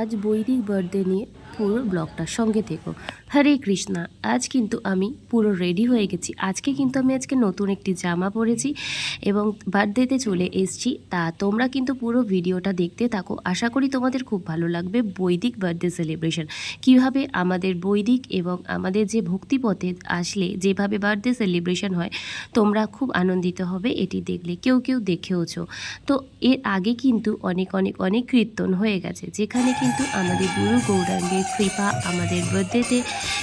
আজ বৈদিক বার্থডে নিয়ে পুরো ব্লগটার সঙ্গে থেকো। হরে কৃষ্ণা, আজ কিন্তু আমি পুরো রেডি হয়ে গেছি। আজকে কিন্তু আমি আজকে নতুন একটি জামা পরেছি এবং বার্থডেতে চলে এসেছি। তা তোমরা কিন্তু পুরো ভিডিওটা দেখতে থাকো। আশা করি তোমাদের খুব ভালো লাগবে বৈদিক বার্থডে সেলিব্রেশন কীভাবে আমাদের বৈদিক এবং আমাদের যে ভক্তিপথে আসলে যেভাবে বার্থডে সেলিব্রেশন হয়, তোমরা খুব আনন্দিত হবে, এটি দেখলে কেউ কেউ দেখেওছো। তো এর আগে কিন্তু অনেক অনেক অনেক কীর্তন হয়ে গেছে। যেখানে কিন্তু আমাদের গুরু গৌরাঙ্গের কৃপা আমাদের বার্থডেতে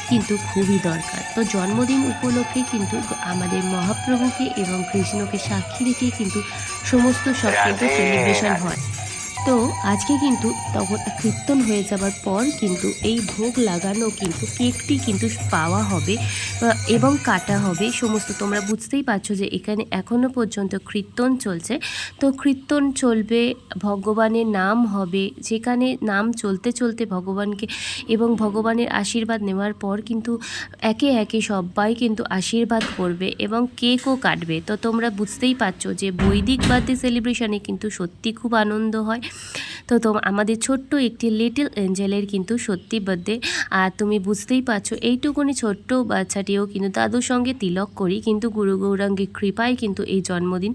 কিন্তু খুবই দরকার। তো জন্মদিন উপলক্ষে কিন্তু আমাদের মহাপ্রভুকে এবং কৃষ্ণকে সাক্ষী রেখে কিন্তু সমস্ত সব কিন্তু সেলিব্রেশন হয়। তো আজকে কিন্তু তখন কীর্তন হয়ে যাবার পর কিন্তু এই ভোগ লাগানো কিন্তু কেকটি কিন্তু পাওয়া হবে এবং কাটা হবে। সমস্ত তোমরা বুঝতেই পারছ যে এখানে এখনও পর্যন্ত কীর্তন চলছে। তো কীর্তন চলবে, ভগবানের নাম হবে। যেখানে নাম চলতে চলতে ভগবানকে এবং ভগবানের আশীর্বাদ নেওয়ার পর কিন্তু একে একে সবাই কিন্তু আশীর্বাদ করবে এবং কেকও কাটবে। তো তোমরা বুঝতেই পারছ যে বৈদিক বার্থডে সেলিব্রেশনে কিন্তু সত্যি খুব আনন্দ হয়। তো তো আমাদের ছোট্ট একটি লিটল এঞ্জেলের কিন্তু সত্যি বার্থডে আর তুমি বুঝতেই পারছ, এইটুকুনি ছোট্ট বাচ্চাটিও কিন্তু দাদুর সঙ্গে তিলক করি, কিন্তু গুরু গৌরাঙ্গের কৃপায় কিন্তু এই জন্মদিন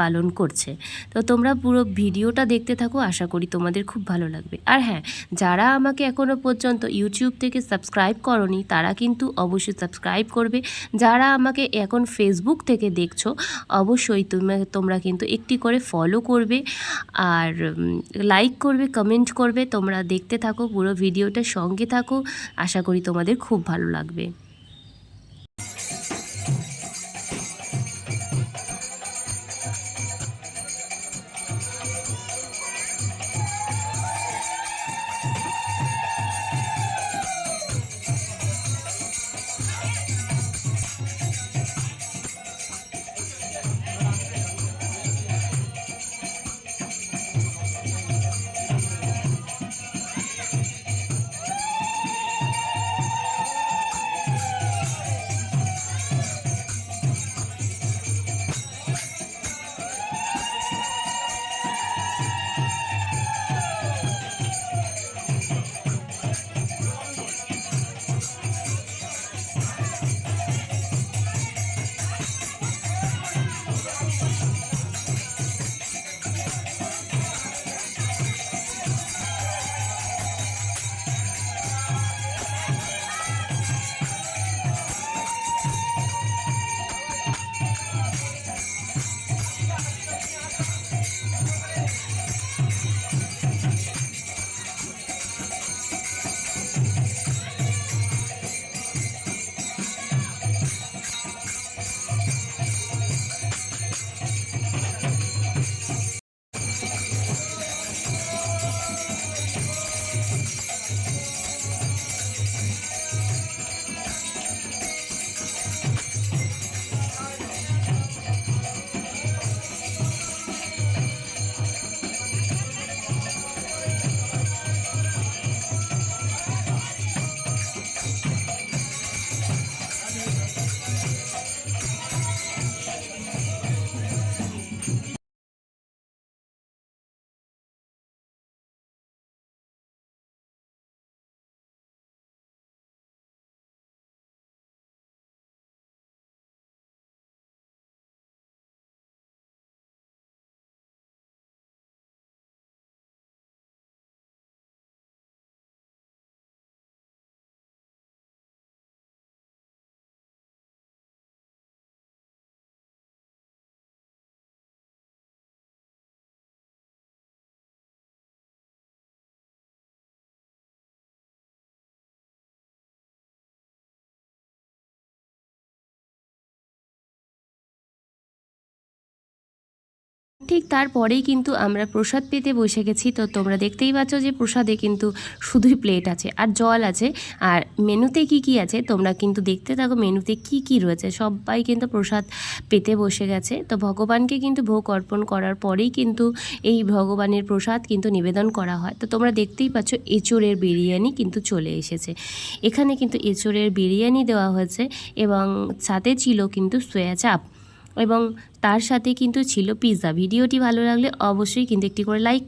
পালন করছে। তো তোমরা পুরো ভিডিওটা দেখতে থাকো, আশা করি তোমাদের খুব ভালো লাগবে। আর হ্যাঁ যারা আমাকে এখনও পর্যন্ত ইউটিউব থেকে সাবস্ক্রাইব করনি, তারা কিন্তু অবশ্যই সাবস্ক্রাইব করবে। যারা আমাকে এখন ফেসবুক থেকে দেখছ, অবশ্যই তুমি, তোমরা কিন্তু একটি করে ফলো করবে আর লাইক করবে কমেন্ট করবে। তোমরা দেখতে থাকো, পুরো ভিডিওটা সঙ্গে থাকো। আশা করি তোমাদের খুব ভালো লাগবে। ঠিক তারপরেই কিন্তু আমরা প্রসাদ পেতে বসে গেছি। তো তোমরা দেখতেই পাচ্ছ যে প্রসাদে কিন্তু শুধুই প্লেট আছে আর জল আছে। আর মেনুতে কি কি আছে তোমরা কিন্তু দেখতে থাকো। মেনুতে কি কি রয়েছে সবাই কিন্তু প্রসাদ পেতে বসে গেছে। তো ভগবানকে কিন্তু ভোগ অর্পণ করার পরেই কিন্তু এই ভগবানের প্রসাদ কিন্তু নিবেদন করা হয়। তো তোমরা দেখতেই পাচ্ছ এঁচোড়ের বিরিয়ানি কিন্তু চলে এসেছে। এখানে কিন্তু এঁচোড়ের বিরিয়ানি দেওয়া হয়েছে এবং সাথে ছিল কিন্তু সোয়া চাপ এবং তার সাথে কিন্তু ছিল পিৎজা ভিডিওটি ভালো লাগলে অবশ্যই কিন্তু একটি করে লাইক